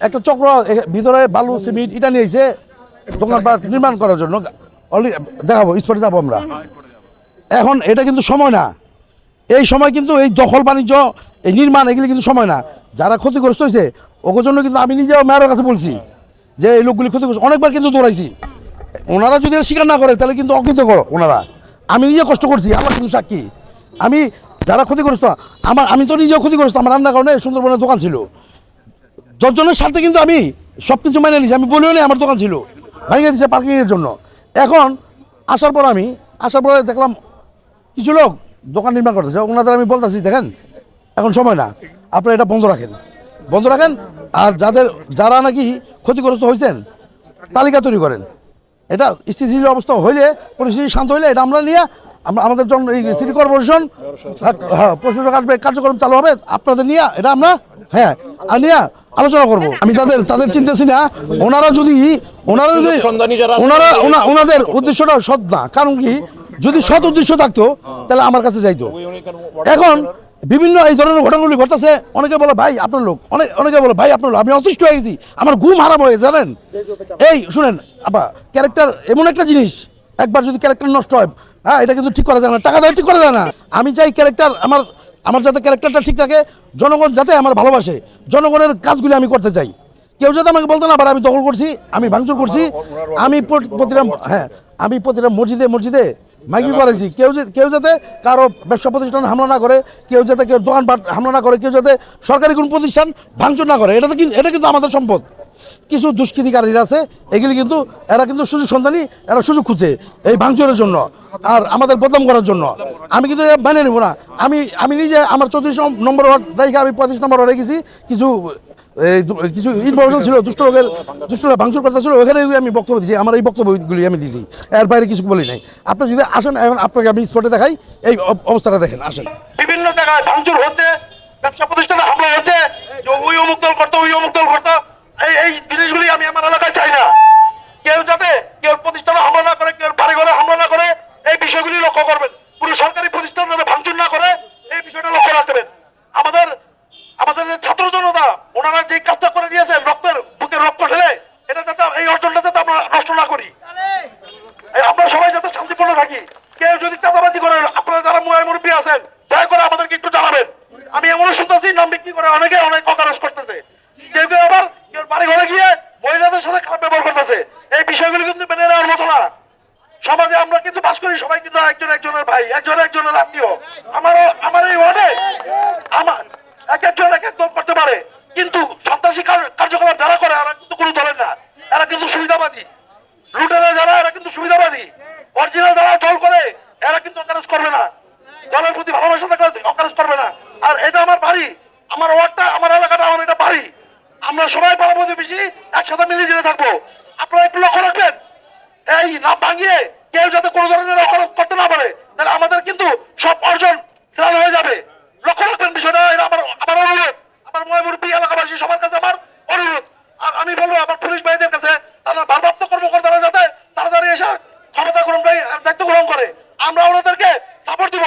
একটা চক্র ভিতরে বালু, সিমেন্ট এটা নিয়েছে দোকানপাট নির্মাণ করার জন্য দেখাবো, স্পটে যাব আমরা। এখন এটা কিন্তু সময় না। এই সময় কিন্তু এই দখল বাণিজ্য, এই নির্মাণ, এগুলি কিন্তু সময় না। যারা ক্ষতিগ্রস্ত হয়েছে ওকে জন্য কিন্তু আমি নিজেও মেয়রের কাছে বলছি যে এই লোকগুলি ক্ষতিগ্রস্ত, অনেকবার কিন্তু দৌড়াইছি। ওনারা যদি স্বীকার না করে, তাহলে কিন্তু অকৃত অকৃতজ্ঞ ওনারা। আমি নিজে কষ্ট করছি, আমার কিন্তু সাক্ষী। আমি যারা ক্ষতিগ্রস্ত, আমার, আমি তো নিজেও ক্ষতিগ্রস্ত, আমার রান্নার কারণে সুন্দরবনের দোকান ছিল। দশজনের সাথে কিন্তু আমি সব কিছু মেনে নিয়েছি আমি বলিও নি আমার দোকান ছিল। ভেঙে দিচ্ছে পার্কিংয়ের জন্য। এখন আসার পর আমি আসার পরে দেখলাম কিছু লোক দোকান নির্মাণ করতেছে। ওনাদের আমি বলতেছি, দেখেন, এখন সময় না। আপনারা এটা বন্ধ রাখেন। বন্ধ রাখেন, আর যাদের যারা নাকি ক্ষতিগ্রস্ত হয়েছেন, তালিকা তৈরি করেন। এটা স্থিতিশীল অবস্থা হইলে, পরিস্থিতি শান্ত হইলে এটা আমরা নিয়ে আমরা আমাদের জন্য এই সিটি কর্পোরেশন হ্যাঁ প্রশাসক আসবে কার্যক্রম চালু হবে আপনাদের নিয়ে এটা আমরা হ্যাঁ আর নিয়ে আলোচনা করব। আমি তাদের তাদের চিনতেছি না। ওনারা যদি ওনারা যদি ওনারা ওনা- ওনাদের উদ্দেশ্যটা সৎ না। কারণ কি? যদি সৎ উদ্দেশ্য থাকতো তাহলে আমার কাছে যাইতো। এখন বিভিন্ন এই ধরনের ঘটনাগুলি ঘটতেছে। অনেকে বলে ভাই আপনার লোক। অনেক অনেকে বলে ভাই আপনার লোক আমি অতিষ্ঠ হয়ে গেছি। আমার ঘুম হারাম হয়ে জানেন? এই শুনেন আবা ক্যারেক্টার এমন একটা জিনিস একবার যদি ক্যারেক্টার নষ্ট হয় হ্যাঁ এটা কিন্তু ঠিক করা যায় না টাকা দেয় ঠিক করা যায় না। আমি চাই ক্যারেক্টার আমার আমার যাতে ক্যারেক্টারটা ঠিক থাকে জনগণ যাতে আমার ভালোবাসে জনগণের কাজগুলি আমি করতে চাই। কেউ যাতে আমাকে বলতো না আবার আমি দখল করছি আমি ভাঙচুর করছি আমি প্রতি- প্রতিটা হ্যাঁ আমি প্রতিটা মসজিদে মসজিদে মাইকিং করেছি। কেউ যে কেউ যাতে কারও ব্যবসা প্রতিষ্ঠান হামলা না করে কেউ যাতে কেউ দোকানপাট হামলা না করে কেউ যাতে সরকারি কোনো প্রতিষ্ঠান ভাঙচুর না করে এটা তো এটা কিন্তু আমাদের সম্পদ। কিছু দুষ্কৃতিকারীরা আছে, এগুলি কিন্তু, এরা কিন্তু সুযোগ সন্ধানী, এরা সুযোগ খুঁজে এই ভাঙচুরের জন্য আর আমাদের বদনাম করার জন্য। আমি কিন্তু এটা মেনে নেব না। আমি আমি নিজে আমার চৌত্রিশ নম্বর রেখে আমি পঁয়ত্রিশ নম্বর গেছি। কিছু, এই কিছু ইনফরমেশন ছিল, দুষ্ট লোকের, দুষ্ট লোক ভাঙচুর করতে ছিল, ওখানে আমি বক্তব্য দিয়েছি। আমার এই বক্তব্যগুলি আমি দিয়েছি। এর বাইরে কিছু বলি নাই। আপনি যদি আসেন, এখন আপনাকে আমি স্পটে দেখাই। এই অব- অবস্থাটা দেখেন, আসেন। বিভিন্ন জায়গায় ভাঙচুর হচ্ছে, ব্যবসা প্রতিষ্ঠানে হামলা হচ্ছে, যে ওই অমুক দল করতো, ওই অমুক দল করতো। বিষয়গুলি লক্ষ্য করবেন। পুরো সরকারি প্রতিষ্ঠান যাতে ভাঙচুর না করে, এই বিষয়টা লক্ষ্য রাখবেন আমাদের আমাদের যে ছাত্র জনতা, ওনারা যে কাজটা করে দিয়েছেন, রক্তের বুকের রক্ত ঢেলে, এটা যাতে এই অর্জনটা যাতে আমরা নষ্ট না করি। আমরা সবাই যাতে শান্তিপূর্ণ থাকি। কেউ যদি চাঁদাবাজি করে, আপনারা যারা মুয়াই মুরব্বী আছেন, দয়া করে আমাদেরকে একটু জানাবেন। আমি এমনও শুনতেছি, নাম বিক্রি করে অনেকে অনেক অকারস করতেছে কেউ কেউ আবার কেউ বাড়ি ঘরে গিয়ে মহিলাদের সাথে খারাপ ব্যবহার করতেছে এই বিষয়গুলো কিন্তু মেনে নেওয়ার মতো না সমাজে আমরা কিন্তু বাস করি, সবাই কিন্তু একজন একজনের ভাই, একজন একজনের আত্মীয়। আমারও, আমার এই ওয়ার্ডে আমার এক একজন এক এক দল করতে পারে। কিন্তু সন্ত্রাসী কার্যকলাপ যারা করে, এরা কিন্তু কোনো দলের না। এরা কিন্তু সুবিধাবাদী। লুটেরা যারা, এরা কিন্তু সুবিধাবাদী। অরিজিনাল যারা দল করে, এরা কিন্তু অকারেজ করবে না। দলের প্রতি ভালোবাসা থাকলে অকারেজ করবে না। আর এটা আমার বাড়ি, আমার ওয়ার্ডটা, আমার এলাকাটা, আমার এটা বাড়ি। আমরা সবাই পাড়া বেশি একসাথে মিলে জেলে থাকব। আপনারা একটু লক্ষ্য রাখবেন। এই না ভাঙিয়ে কেউ যাতে কোনো ধরনের অপরাধ করতে না পারে, তাহলে আমাদের কিন্তু সব অর্জন স্নান হয়ে যাবে। লক্ষ্য রাখবেন বিষয়টা, এটা আমার আমার অনুরোধ। আমার ময়মুরব্বী এলাকাবাসী সবার কাছে আমার অনুরোধ। আর আমি বলব, আমার পুলিশ ভাইদের কাছে তারা ভারপ্রাপ্ত কর্মকর্তারা যাতে তাড়াতাড়ি এসে ক্ষমতা গ্রহণ দায়িত্ব গ্রহণ করে, আমরা ওনাদেরকে সাপোর্ট দিব।